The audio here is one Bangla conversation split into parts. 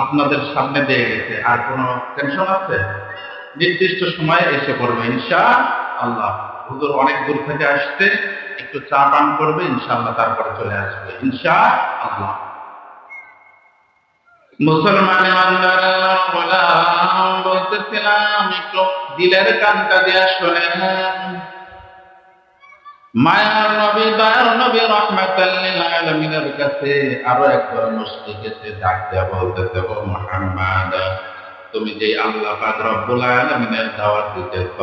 আপনাদের সামনে দিয়ে গেছে, আর কোনো টেনশন আছে? নির্দিষ্ট সময়ে এসে পড়বে ইনশা আল্লাহ হুজুর অনেক দূর থেকে আসতে একটু চা পান করবে, ইনশাআল্লাহ তারপরে চলে আসবে ইনশা আল্লাহ দিলের কানটা দিয়ে শোনেন মায়ার নবী দয়ার নবী রহমাতাল লিল আলামিনের কাছে আরও একবার ডাক তুমি যে আল্লাহ পাক রব্বুল আলামিনের দাওয়াত দিতেছ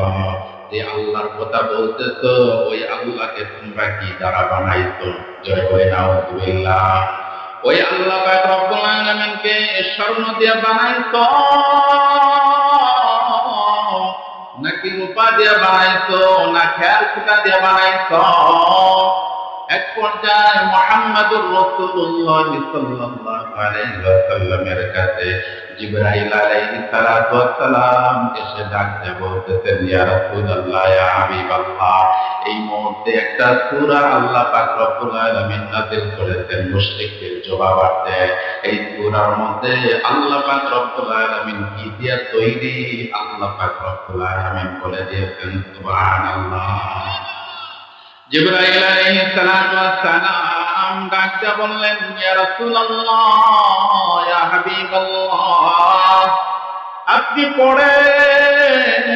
যে আল্লাহর কথা বলতেছ, ওই আল্লাহকে তোমরা কি দ্বারা বানাইছো? জয় বলে নাউযুবিল্লাহ ওই আল্লাহ পাক স্বর্ণ দিয়া বানাইত। নাকি রূপা দিয়া বানাইত, না খেয়াল খুঁটা দিয়া বানাইছো এক পর্যায়ে মোহাম্মদুর সাল্লাল্লাহু আলাইহি ওয়াসাল্লামের কাছে জিবরাইল সালাতু ওয়াসসালাম এসে ডাকতে বলতেছেন, ইয়া রাসূলুল্লাহ, ইয়া হাবিবাল্লাহ। এই মুহূর্তে একটা সূরা আল্লাহ পাক রব্বুল আলামিন নাযিল করেছেন, মুশরিকদের এই সূরার মধ্যে আল্লাহ পাক রব্বুল আলামিন কি দিয়ে তৈরি? আল্লাহ পাক রব্বুল আলামিন বলে দিয়েছেন, সুবহানাল্লাহ। জিব্রাইল আলাইহিস সালাতু ওয়াস সালাম ডাকতে বললেন, ইয়া রাসূলুল্লাহ, ইয়া হাবিবাল্লাহ, আপনি পড়েন,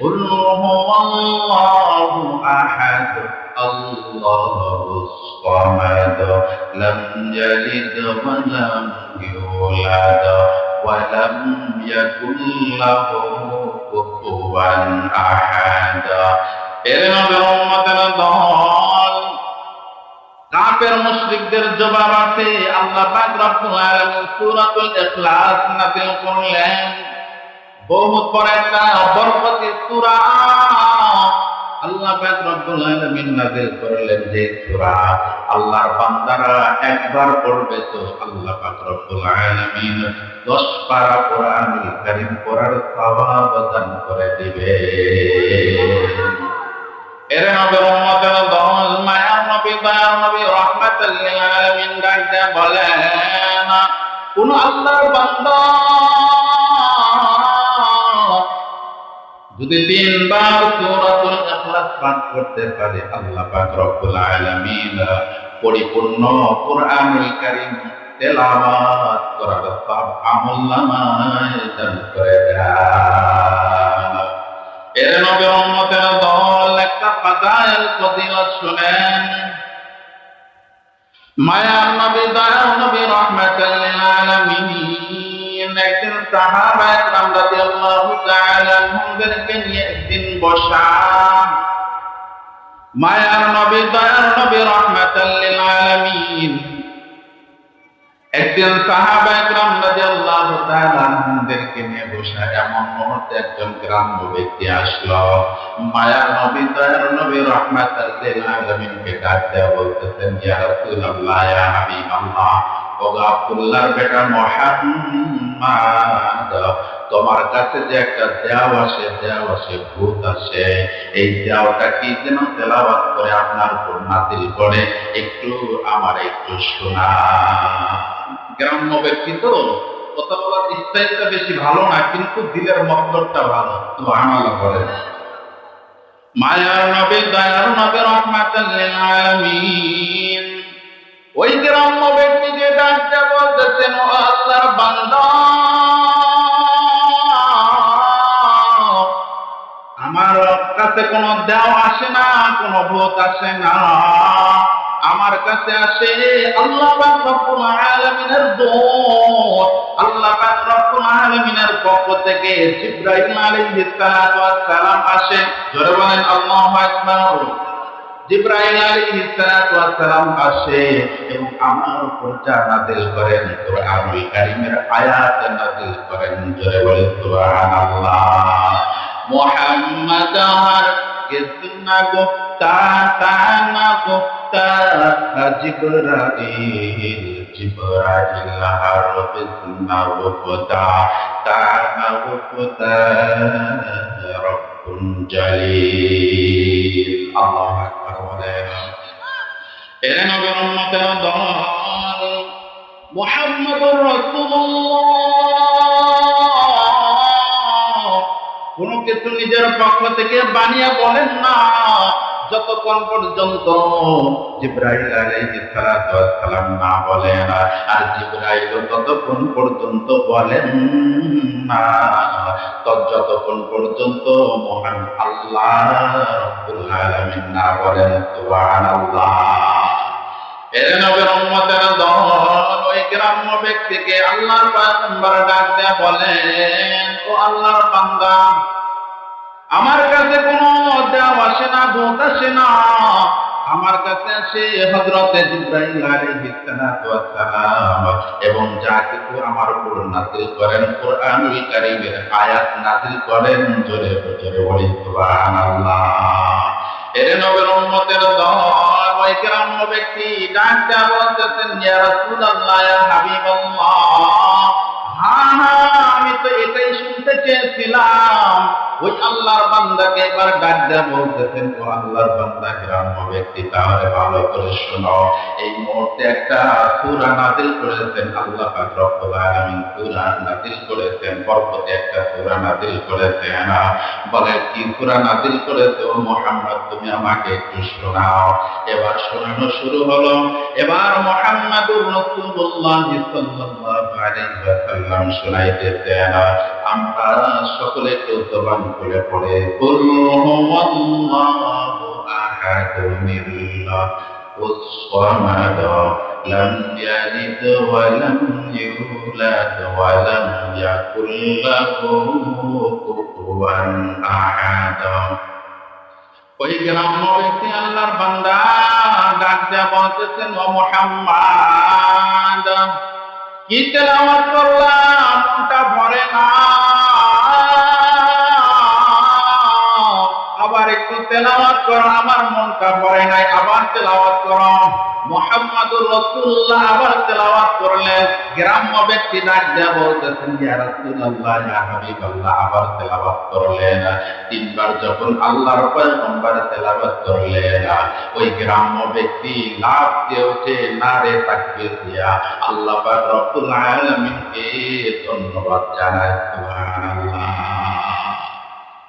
কুল হুয়াল্লাহু আহাদ আল্লাহুস সামাদ, লাম ইয়ালিদ ওয়া লাম ইউলাদ, ওয়া লাম ইয়াকুল লাহু কুফুওয়ান আহাদ. এর মুশরিকদের জবাব আছে, আল্লাহ করলেন। বহুত বড় আল্লাহ পাক করলেন যে আল্লাহর বান্দারা একবার পড়বে তো আল্লাহ পাক 10 পারা কোরআনুল কারীম পড়ার সওয়াব করে দিবে। এর নবীর উম্মতের দল মায়ার নবী দয়ার নবী রহমাতুল লিল আলামিন ডাকতে কোন যদি তিনবার সূরাতুল ইখলাস পাঠ করতে পারে, আল্লাহ পাক রব্বুল আলামিন পরিপূর্ণ কোরআনুল কারীম তেলাওয়াত করার সব আমলনামায় দান করে দেন। এর নবী উম্মতের দল ফাজাইল ফজিলত শুনেন। মায়ার নবী, দয়ার নবী রহমাতুল লিল আলামিন একদিন সাহাবা একরাম রাদিয়াল্লাহু তাআলা আনহুদেরকে নিয়ে একদিন বসা মায়ার নবী, দয়ার নবী রহমাতুল লিল আলামিন একদিন সাহাবা একরাম রাদিয়াল্লাহু তাআলা আনহুদেরকে নিয়ে বসা এমন মুহূর্তে একজন গ্রাম্য ব্যক্তি আসলো। মায়ার নবী, দয়ার নবী রহমাতুল লিল আলামিনকে ডাক দেওয়া বলতেছেন, ইয়া রাসূলুল্লাহ, ইয়া হাবিবাল্লাহ, ওগো আব্দুল্লাহর বেটা মুহাম্মদ, তোমার কাছে যে একটা দেওয়া আসে দেওয়া আসে ভূত আসে এই দেওয়াটা কি যেন তেলাওয়াত করে আপনার উপর নাজিল করে? একটু আমার একটু শোনা গ্রাম্য ব্যক্তি তো স্টাইলটা বেশি ভালো না, কিন্তু দিলের মতলবটা ভালো। তো আমাল করে মায়ার নবী, দয়ার নবী ওই গ্রাম্য ব্যক্তিকে ডাকতে বলতেছেন, ও আল্লাহর বান্দা, আমার কাছে কোনো দেওয়া আসে না, কোনো ভূত আসে না। আমার কাছে আসে, আল্লাহ রব্বুল আলামিনের দূত, আল্লাহ রব্বুল আলামিনের পক্ষ থেকে আলাইহিস সালাম আসে। জোরে বলেন, আল্লাহু আকবার। জিব্রাইল আলাইহিস সালাম আসে এবং আমার উপর যা নাযিল করেন, কোরআনুল কারীমের আয়াত নাযিল করেন। জোরে বলে সুবহানাল্লাহ। মুহাম্মদ আর কিসনা গুপ্তা তানা গুপ্তা জিব্রাইল, জিবরাইল হারবিসনা রূপতা তা'আউফতা রব্বুন জালিল। আল্লাহু আকবার বলেন এরে নবীর উম্মতের দল, মুহাম্মদুর রাসূলুল্লাহ। কোনো কিছু নিজের পক্ষ থেকে বানিয়ে বলেন না। যতক্ষণ পর্যন্ত জিব্রাইল সালাম না বলেন আর জিব্রাইল ততক্ষণ পর্যন্ত বলেন না যতক্ষণ পর্যন্ত মহান আল্লাহ আলামিন না বলেন, সুবহানাল্লাহ। এর নবের উম্মতের দল, ওই গ্রাম্য ব্যক্তিকে আল্লাহর দেয়া বলেন ও আল্লাহর বান্দা। আমার কাছে কোনো দেওয়া আসে না ভূত আসে না। আমার কাছে আসে সালাতু এবং যা কিছু আমার উপর নাযিল করেন কোরআনুল আয়াত নাযিল করেন জোরে জোরে বলি দল ওই গ্রাম্য ব্যক্তি ডাক দেয়া বলতেছেন হ্যাঁ হ্যাঁ আমি তো এটাই শুনতে চেয়েছিলাম। ওই আল্লাহর বান্দাকে এবার ডাক বলতেছেন, ও আল্লাহর বান্দা গ্রাম্য ব্যক্তি তাহলে ভালো করে শোনো। এই মুহূর্তে একটা সূরা নাযিল করেছেন, আল্লাহ পাক রব্বুল আলামিন নাযিল করেছেন পর্বতে একটা নাযিল করেছেন। বলে, কি নাযিল করেছে? ও তুমি আমাকে একটু শোনাও। এবার শোনানো শুরু হলো। এবার মুহাম্মাদুর রাসূলুল্লাহ সাল্লাল্লাহু আলাইহি ওয়াসাল্লাম শোনাইতেছেন আমরা সকলে একটু জবান খুলে পড়ে কুল হুয়াল্লাহু আহাদুল্লাহ الصمد لم يلد ولم يولد ولم يكن له كفوا أحد ওই গ্রাম্য ব্যক্তি আল্লাহর বান্দা ডাক দেয়া বলতেছেন ও মোহাম্মদ কি করলাম? মনটা ভরে না। আবার একটু তেলাওয়াত করো, আমার মনটা ভরে নাই, আবার তেলাওয়াত করো। মোহাম্মদুর রাসূলুল্লাহ আবার তেলাওয়াত করলেন গ্রাম্য ব্যক্তি ডাক দেয়া বলতেছেন, ইয়া রাসূলুল্লাহ, ইয়া হাবিবাল্লাহ, আবার তেলাওয়াত করলেন তিনবার যখন আল্লাহর পয়গম্বর তেলাওয়াত করলেন ওই গ্রাম্য ব্যক্তি লাভ দিয়ে উঠে নারে তাকবীর দিয়া আল্লাহ পাক রব্বুল আলামিনকে ধন্যবাদ জানায়, সুবহানাল্লাহ।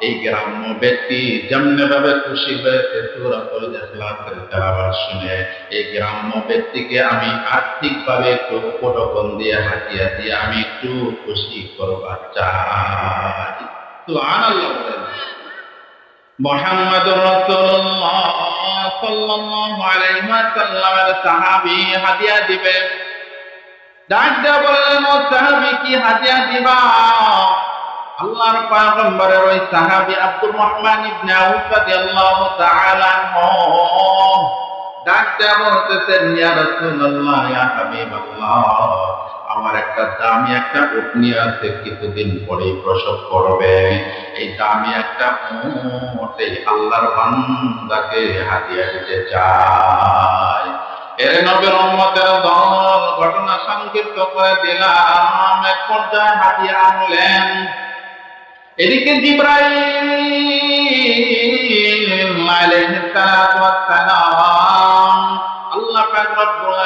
এই গ্রাম্য ব্যক্তি যেমনি ভাবে খুশি হয়েছে সূরাতুল ইখলাসের তেলাওয়াত শুনে, এই গ্রাম্য ব্যক্তিকে আমি আর্থিক ভাবে একটু উপটকন দিয়ে, হাতিয়া দিয়ে আমি একটু খুশি করবার চাই। ওয়াসাল্লামের সাহাবী হাদিয়া দিবে। ডাক বললেন কি হাদিয়া দিবা? আল্লাহর পয়গম্বরের ওই সাহাবী আব্দুর রহমান ইবনে আউফ রাদিয়াল্লাহু তাআলা আনহু ডাক দেয়া বলতেছেন, ইয়া রাসূলুল্লাহ, ইয়া হাবিবাল্লাহ, আমার একটা দামি একটা উটনি আছে, কিছুদিন পরেই প্রসব করবে। এই দামি একটা উট আল্লাহর বান্দাকে হাদিয়া দিতে চাই। এর নবীর উম্মতের দল ঘটনা সংক্ষিপ্ত করে দিলাম। এক পর্যায়ে হাদিয়া আনলেন। এদিকে জিব্রাইল আল্লাহ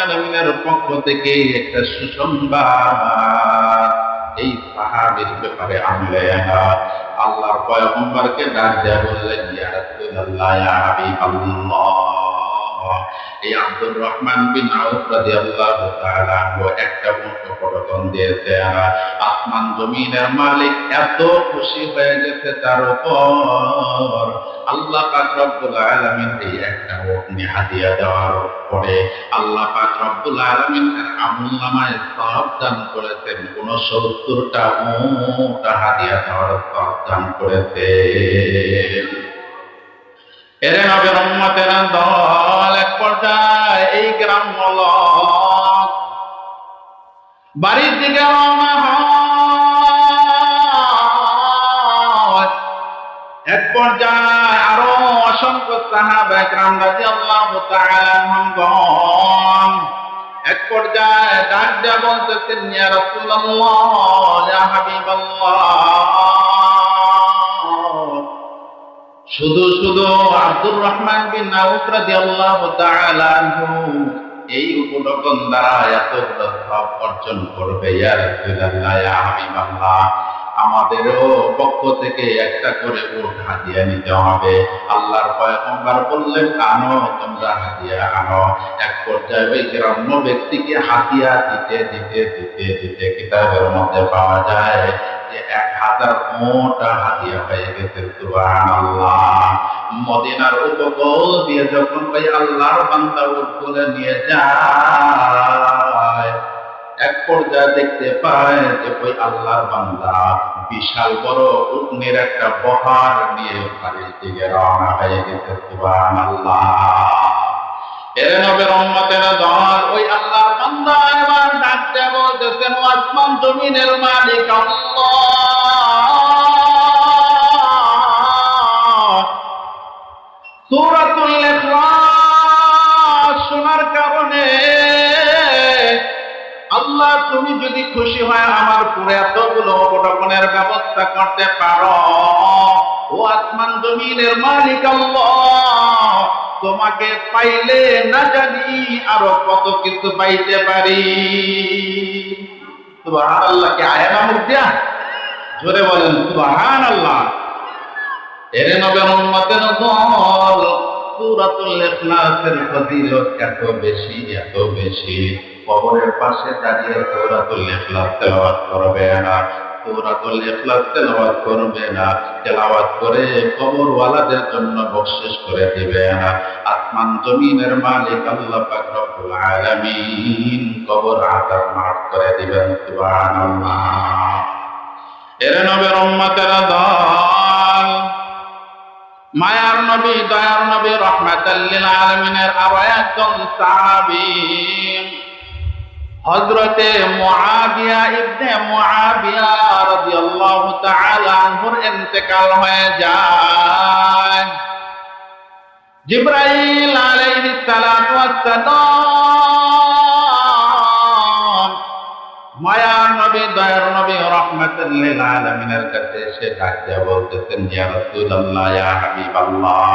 আলামিনের পক্ষ থেকে একটা সুসংবাদ এই ব্যাপারে আনলেন আল্লাহর পয়গম্বরকে ডাক দেয়া বললেন, ইয়া রাসূলুল্লাহ, ইয়া হাবিবাল্লাহ। এই আব্দুর রহমান বিন আউফ রাদিয়াল্লাহু তাআলা একটা উট পটকন দিয়েছেন আসমান জমিনের মালিক এত খুশি হয়ে গেছে তার উপর। আল্লাহ পাক রব্বুল আলামিন এই একটা নিয়ে হাদিয়া দেওয়ার পরে আল্লাহ পাক রব্বুল আলামিন আমল নামায় সওয়াব দান করেছেন কোন সত্তরটা উট হাদিয়া দেওয়ার সওয়াব দান করেছেন। এরে নবের উম্মতের দল এক পর্যায়ে এই গ্রাম হল বাড়ির দিকে রওনা হয়। এক পর্যায়ে আরও অসংখ্য সাহাবা রাদিয়াল্লাহু তাআলা আনহুম এক পর্যায়ে ডাক দিয়ে বলতেছেন, ইয়া রাসূলুল্লাহ, ইয়া হাবিবাল্লাহ। শুধু শুধু আব্দুর রহমান বিন আউফ রাদিয়াল্লাহু তাআলা এই উপলক্ষণ দ্বারা এতগুলো সব অর্জন করবে। ইয়া রাসূলুল্লাহ, ইয়া হাবিবাল্লাহ, আমাদেরও পক্ষ থেকে একটা করে উট হাদিয়া নিতে হবে। আল্লাহর পয়গম্বর বললেন, আনো, তোমরা হাদিয়া আনো। এক পর্যায়ে ওই গ্রাম্য ব্যক্তিকে হাদিয়া দিতে দিতে দিতে দিতে কিতাবের মধ্যে পাওয়া যায় যে হাজার মোটা হাদিয়া হয়ে গেছে মদিনার উপকূল দিয়ে যখন ওই আল্লাহর বান্দা উট বলে নিয়ে যায়, এক পর্যায়ে দেখতে পায় যে ওই আল্লাহর বান্দা বিশাল বড় উটনির একটা বহার নিয়ে বাড়ির দিকে রওনা হয়ে গেছে, সুবহানাল্লাহ। এর নবের উম্মতের দল, ওই আল্লাহর বান্দা এবার ডাকতে বলতেছেন আসমান জমিনের মালিক, আল্লাহ! শোনার কারণে আল্লাহ, তুমি যদি খুশি হয় আমার এতগুলো ব্যবস্থা করতে পারো। ও জমিনের মালিক তোমাকে পাইলে না জানি আরও কত কিছু পাইতে পারি। সুবহান আল্লাহকে আয়ানা মুদ্রা জোরে বলেন সুবহান আল্লাহ এরে নবের উম্মতের দল ইখলাসের ফজিলত এত বেশি এত বেশি। কবরের পাশে দাঁড়িয়ে ইখলাস তেলাওয়াত করবে না ইখলাস তেলাওয়াত করবে না, তেলাওয়াত করে জন্য বকশিশ করে দিবে না। আসমান জমিনের মালিক আল্লাহ পাক রব্বুল আলামিন কবর আযাব মাফ করে দিবেন, সুবহানাল্লাহ। এরে নবের উম্মতের দল মায়ার নবী, দয়ার নবী রহমাতাল্লিল আলমিনের আরও একজন সাহাবী। হযরতে মুআবিয়া ইবনে মুআবিয়া রাদিয়াল্লাহু তাআলা আনহুর ইন্তেকাল হয়ে যায়। জিবরাইল ওয়াসসালাম মায়ার নবী নবী আলামিনের কাছে ডাকিয়া বলতেছেন, ইয়া রাসূলুল্লাহ, ইয়া হাবিবাল্লাহ,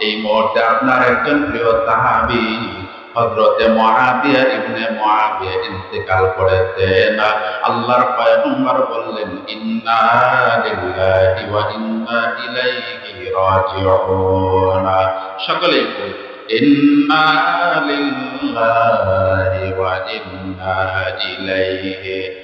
এই মুহূর্তে আপনার একজন প্রিয় ইবনে ইন্তেকাল করেছেন। আল্লাহর পয়গম্বর বললেন, ইন্না লিল্লাহি ওয়া ইন্না ইলাইহি রাজিউন। সকলে ইন্না লিল্লাহি ওয়া ইন্না ইলাইহি।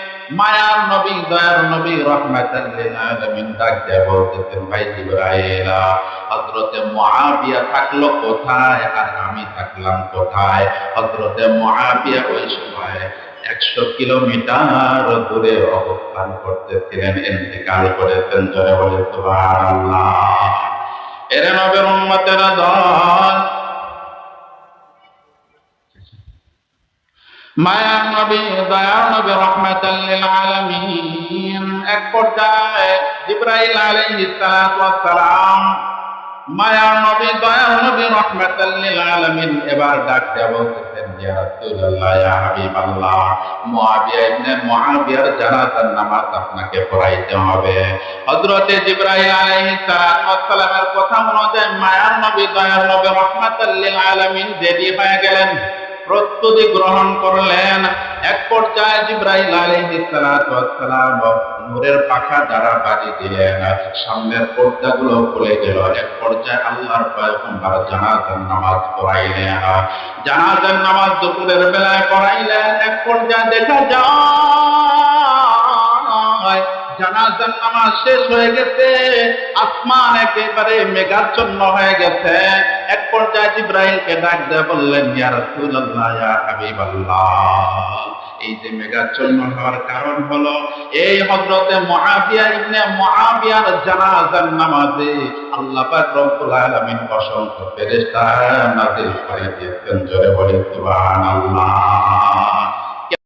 মায়ার নবী, দয়ার নবী লিল আলামিন ডাক ভাই হযরতে মুআবিয়া থাকল কোথায়? আর আমি থাকলাম কোথায়? হযরতে মুআবিয়া ওই সময় একশো কিলোমিটার দূরে অবস্থান করতেছিলেন, ইন্তেকাল করেছেন জয় বলে সুবহানাল্লাহ। এর নবের উম্মতের দল মায়ার নবী দয়ার রহমাতাল্লিল এবার নামাজ আপনাকে পড়াইতে হবে। হযরতে জিবরাইল আলাইহিস সালামের কথা অনুযায়ী মায়ার নবী দয়ার নবী, রহমাতাল লিল আলামিন দেরি হয়ে গেলেন। প্রস্তুতি গ্রহণ করলেন। এক পর্যায়ে জিব্রাইল আলাইহিস সালাতু ওয়াস সালাম নূরের পাখা দ্বারা বাজি দিলেন। সামনের পর্দাগুলো খুলে গেল। এক পর্যায়ে আল্লাহর পয়গম্বর জানাজার নামাজ পড়াইলেন। জানাজার নামাজ দুপুরের বেলায় পড়াইলেন। এক পর্যায়ে দেখা যায়, জানাজার নামাজ শেষ হয়ে গেছে। আসমান একেবারে মেঘাচ্ছন্ন হয়ে গেছে। এক পর্যায়ে জিব্রাইলকে ডাক দিয়ে বললেন, ইয়া রাসূলুল্লাহ, ইয়া হাবিবাল্লাহ। এই যে মেঘাচ্ছন্ন হওয়ার কারণ হলো, এই হযরতে মুআবিয়া ইবনে মুআবিয়ার জানাজার নামাজে আল্লাহ পাক রব্বুল আলামিন অসংখ্য ফেরেশতা নাযিল করে দিয়েছেন। জোরে বলি, সুবহানাল্লাহ।